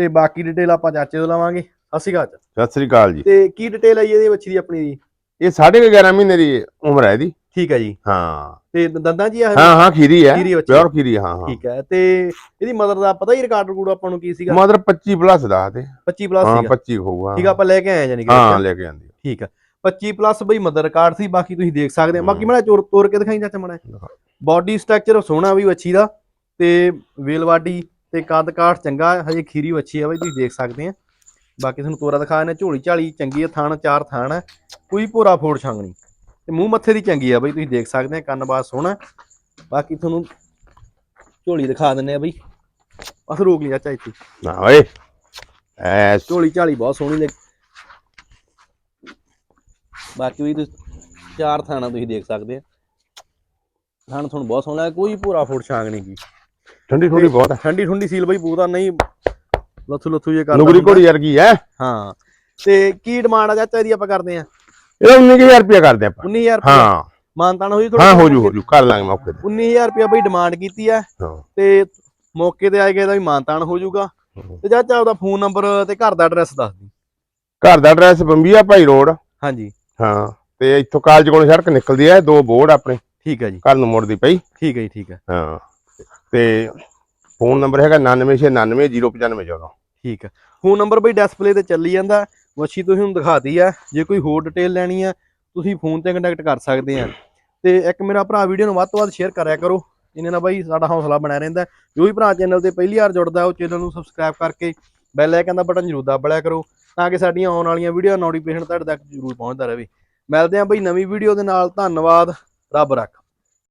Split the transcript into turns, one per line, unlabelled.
ਤੇ ਬਾਕੀ ਡਿਟੇਲ ਆਪਾਂ ਚਾਚੇ ਤੋਂ ਲਵਾਂਗੇ। ਅਸੀਂ ਗਾ
ਸਤਿ ਸ੍ਰੀ ਅਕਾਲ ਜੀ।
ਤੇ ਕੀ ਡਿਟੇਲ ਆਈ ਇਹਦੀ ਬੱਚੀ ਦੀ ਆਪਣੀ ਦੀ?
ਇਹ ਸਾਢੇ ਕੁ 11 ਮਹੀਨੇ ਦੀ ਉਮਰ ਹੈ ਇਹਦੀ।
ਠੀਕ ਹੈ ਜੀ।
ਹਾਂ।
ਤੇ ਦੰਦਾਂ ਜੀ
ਹਾਂ ਹਾਂ ਖੀਰੀ ਹੈ। ਪਿਓਰ ਖੀਰੀ ਹਾਂ ਹਾਂ।
ਠੀਕ ਹੈ। ਤੇ ਇਹਦੀ ਮਦਰ ਦਾ ਪਤਾ ਹੀ ਰਿਕਾਰਡ ਰਕੂਡ ਆਪਾਂ ਨੂੰ ਕੀ ਸੀਗਾ?
ਮਦਰ 25 ਪਲੱਸ ਦਾ ਤੇ।
25 ਪਲੱਸ
ਹਾਂ
ਸੀਗਾ।
25 ਹੋਊਗਾ
ਠੀਕ ਆ ਆਪਾਂ ਲੈ ਕੇ ਆਏ ਜਾਨੀ ਕਿ
ਹਾਂ। ਲੈ ਕੇ ਆਂਦੀ
ਠੀਕ ਹੈ 25 ਪਲੱਸ ਬਈ ਮਦਰ ਰਿਕਾਰਡ ਸੀ ਬਾਕੀ ਤੁਸੀਂ ਦੇਖ ਸਕਦੇ ਆ। ਬਾਕੀ
ਹਮ।
ਮੈਂ ਚੋਰ ਤੋਰ ਕੇ ਦਿਖਾਈ ਚਾਚਾ ਮੜਾ। ਬਾਡੀ ਸਟਰਕਚਰ ਸੋਹਣਾ ਵੀ ਵੱਛੀ ਦਾ। ਤੇ ਵੇਲਵਾਡੀ ਤੇ ਕੱਦ ਕਾਠ ਚੰਗਾ ਹੈ, ਹਜੇ ਖੀਰੀ ਵੱਛੀ ਆ ਬਈ ਤੁਸੀਂ ਦੇਖ ਸਕਦੇ ਆ। ਬਾਕੀ ਤੁਹਾਨੂੰ ਤੋਰਾ ਦਿਖਾ ਨੇ ਝੋਲੀ ਝਾਲੀ ਚੰਗੀ ਆ ਥਣ ਚਾਰ ਥਣ ਹੈ ਕੋਈ ਭੋਰਾ ਫੋੜ ਛੰਗ ਨਹੀਂ। ਤੇ ਮੂੰਹ ਮੱਥੇ ਦੀ ਚੰਗੀ ਆ ਬਈ ਤੁਸੀਂ ਦੇਖ ਸਕਦੇ ਆ ਕੰਨ ਬਾਤ ਸੋਹਣਾ। ਬਾਕੀ ਤੁਹਾਨੂੰ ਝੋਲੀ ਦਿਖਾ ਦਿੰਨੇ ਆ ਬਈ। ਬਸ ਰੋਕ ਲਿਆ ਚਾਚਾ। ਇੱਥੇ
ਨਾ ਓਏ ਐਸ
ਝੋਲੀ ਝਾਲੀ ਬਹੁਤ ਸੋਹਣੀ ਲੱਗ। ਬਾਕੀ ਵੀ ਤੁਸੀਂ ਚਾਰ ਥਾਣਾ ਤੁਸੀਂ ਦੇਖ ਸਕਦੇ ਆ। ਥਾਣ ਤੁਹਾਨੂੰ ਬਹੁਤ ਸੋਹਣਾ ਕੋਈ ਭੂਰਾ ਫੋੜ ਛਾਂਗ ਨਹੀਂ ਕੀ
ਠੰਡੀ ਠੰਡੀ ਬਹੁਤ ਹੈ
ਠੰਡੀ ਠੰਡੀ ਸੀਲ ਬਈ ਪੂਰਾ ਨਹੀਂ ਲੱਥੂ ਲੱਥੂ ਜੇ ਕਰਦਾ
ਨੁਗਰੀ। ਘੋੜੀ ਵਰਗੀ ਹੈ
ਹਾਂ। ਤੇ ਕੀ ਡਿਮਾਂਡ ਆ ਚਾਚਾ ਇਹਦੀ ਆਪਾਂ ਕਰਦੇ ਆ?
ਇਹ 19000 ਰੁਪਏ ਕਰਦੇ ਆਪਾਂ।
19000 ਰੁਪਏ
ਹਾਂ।
ਮਾਨਤਾਨ ਹੋਈ
ਹਾਂ ਹੋ ਜੂ ਹੋ ਜੂ ਕਰ ਲਾਂਗੇ ਮੌਕੇ ਤੇ।
19000 ਰੁਪਏ ਬਈ ਡਿਮਾਂਡ ਕੀਤੀ ਆ। ਤੇ ਮੌਕੇ ਤੇ ਆਏ ਗਏ ਦਾ ਵੀ ਮਾਨਤਾਨ ਹੋ। ਜਾਊਗਾ ਤੇ ਚਾਚਾ ਉਹਦਾ ਫੋਨ ਨੰਬਰ ਤੇ ਘਰ ਦਾ ਐਡਰੈਸ ਦੱਸ ਦੀ।
ਘਰ ਦਾ ਐਡਰੈਸ ਬੰਬੀਆ ਭਾਈ ਰੋਡ।
ਹਾਂਜੀ।
ਹਾਂ। ਤੇ ਇੱਥੋਂ ਕਾਲਜ ਕੋਲੋਂ ਸੜਕ ਨਿਕਲਦੀ ਹੈ ਦੋ ਬੋਰਡ ਆਪਣੇ।
ਠੀਕ ਹੈ ਜੀ।
ਘਰ ਨੂੰ ਮੁੜਦੀ ਪਈ।
ਠੀਕ ਹੈ ਜੀ ਠੀਕ ਹੈ
ਹਾਂ। ਤੇ ਫੋਨ ਨੰਬਰ ਹੈਗਾ 9969909514
ਠੀਕ ਹੈ ਫੋਨ ਨੰਬਰ ਬਈ ਡਿਸਪਲੇ ਤੇ ਚੱਲੀ ਜਾਂਦਾ। ਮੱਛੀ ਤੁਸੀਂ ਹੁਣ ਦਿਖਾਤੀ ਆ। ਜੇ ਕੋਈ ਹੋਰ ਡਿਟੇਲ ਲੈਣੀ ਆ, ਤੁਸੀਂ ਫੋਨ ਤੇ ਕੰਟੈਕਟ ਕਰ ਸਕਦੇ ਆ। ਤੇ ਇੱਕ ਮੇਰਾ ਭਰਾ ਵੀਡੀਓ ਨੂੰ ਵੱਧ ਤੋਂ ਵੱਧ ਸ਼ੇਅਰ ਕਰਿਆ ਕਰੋ। ਇਹਨਾਂ ਨਾਲ ਬਾਈ ਸਾਡਾ ਹੌਸਲਾ ਬਣਿਆ ਰਹਿੰਦਾ। ਜੋ ਵੀ ਭਰਾ ਚੈਨਲ ਤੇ ਪਹਿਲੀ ਵਾਰ ਜੁੜਦਾ, ਉਹ ਚੈਨਲ ਨੂੰ ਸਬਸਕ੍ਰਾਈਬ ਕਰਕੇ ਬੈਲ ਆਈਕਨ ਦਾ ਬਟਨ ਜ਼ਰੂਰ ਦਬਾ ਲਿਆ ਕਰੋ, ਤਾਂ ਕਿ ਸਾਡੀਆਂ ਆਉਣ ਵਾਲੀਆਂ ਵੀਡੀਓ ਨੋਟੀਫਿਕੇਸ਼ਨ ਤੁਹਾਡੇ ਤੱਕ ਜ਼ਰੂਰ ਪਹੁੰਚਦਾ ਰਹੇ। ਮਿਲਦੇ ਆਂ ਬਈ ਨਵੀਂ ਵੀਡੀਓ ਦੇ ਨਾਲ। ਧੰਨਵਾਦ। ਰੱਬ ਰੱਖ।